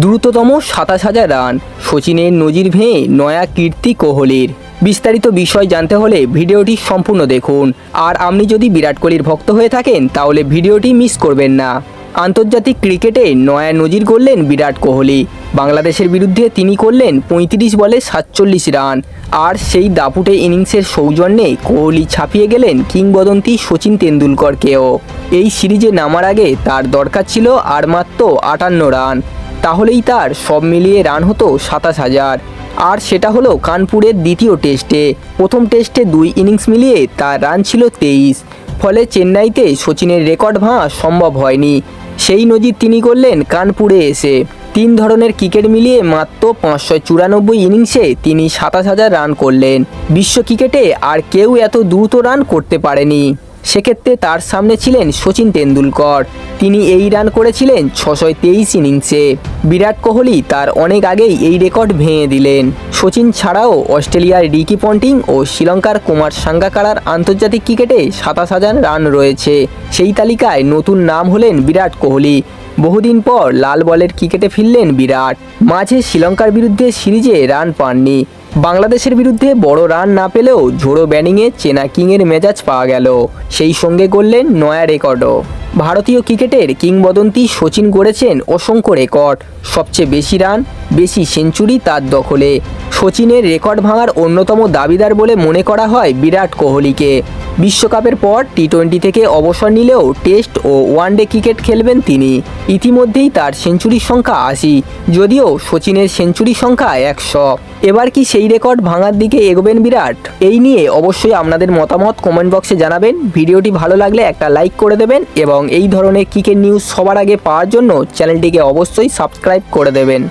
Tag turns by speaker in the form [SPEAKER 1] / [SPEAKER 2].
[SPEAKER 1] দ্রুততম সাতাশ হাজার রান। সচিনের নজির ভেঙে নয়া কীর্তি কোহলির। বিস্তারিত বিষয় জানতে হলে ভিডিওটি সম্পূর্ণ দেখুন। আর আপনি যদি বিরাট কোহলির ভক্ত হয়ে থাকেন, তাহলে ভিডিওটি মিস করবেন না। আন্তর্জাতিক ক্রিকেটে নয়া নজির করলেন বিরাট কোহলি। বাংলাদেশের বিরুদ্ধে তিনি করলেন পঁয়ত্রিশ বলে সাতচল্লিশ রান। আর সেই দাপুটে ইনিংসের সৌজন্যে কোহলি ছাপিয়ে গেলেন কিংবদন্তি সচিন তেন্ডুলকরকেও। এই সিরিজে নামার আগে তার দরকার ছিল আর মাত্র আটান্ন রান। তাহলেই তার সব মিলিয়ে রান হতো সাতাশ হাজার। আর সেটা হলো কানপুরের দ্বিতীয় টেস্টে। প্রথম টেস্টে দুই ইনিংস মিলিয়ে তার রান ছিল তেইশ। ফলে চেন্নাইতে সচিনের রেকর্ড ভাঙা সম্ভব হয়নি। সেই নজির তিনি করলেন কানপুরে এসে। তিন ধরনের ক্রিকেট মিলিয়ে মাত্র পাঁচশো চুরানব্বই ইনিংসে তিনি সাতাশ হাজার রান করলেন। বিশ্ব ক্রিকেটে আর কেউ এত দ্রুত রান করতে পারেনি। সেক্ষেত্রে তার সামনে ছিলেন সচিন তেন্ডুলকর। তিনি এই রান করেছিলেন ছশো তেইশ ইনিংসে। বিরাট কোহলি তার অনেক আগেই এই রেকর্ড ভেঙে দিলেন। সচিন ছাড়াও অস্ট্রেলিয়ার রিকি পন্টিং ও শ্রীলঙ্কার কুমার সাঙ্গাকারার আন্তর্জাতিক ক্রিকেটে সাতাশ হাজার রান রয়েছে। সেই তালিকায় নতুন নাম হলেন বিরাট কোহলি। বহুদিন পর লাল বলের ক্রিকেটে ফিরলেন বিরাট। মাঝে শ্রীলঙ্কার বিরুদ্ধে সিরিজে রান পাননি। বাংলাদেশের বিরুদ্ধে বড় রান না পেলেও ঝোড়ো ব্যাটিংয়ে চেনা কিংয়ের মেজাজ পাওয়া গেল। সেই সঙ্গে করলেন নয়া রেকর্ডও। ভারতীয় ক্রিকেটের কিংবদন্তি সচিন গড়েছেন অসংখ্য রেকর্ড। সবচেয়ে বেশি রান, বেশি সেঞ্চুরি তার দখলে। সচিনের রেকর্ড ভাঙার অন্যতম দাবিদার বলে মনে করা হয় বিরাট কোহলিকে। বিশ্বকাপের পর টি টোয়েন্টি থেকে অবসর নিলেও টেস্ট ও ওয়ানডে ক্রিকেট খেলবেন তিনি। ইতিমধ্যেই তার সেঞ্চুরির সংখ্যা আশি, যদিও সচিনের সেঞ্চুরি সংখ্যা একশো। এবার কি সেই রেকর্ড ভাঙার দিকে এগোবেন বিরাট? এই নিয়ে অবশ্যই আপনাদের মতামত কমেন্ট বক্সে জানাবেন। ভিডিওটি ভালো লাগলে একটা লাইক করে দেবেন এবং এই ধরনের ক্রিকেট নিউজ সবার আগে পাওয়ার জন্য চ্যানেলটিকে অবশ্যই সাবস্ক্রাইব করে দেবেন।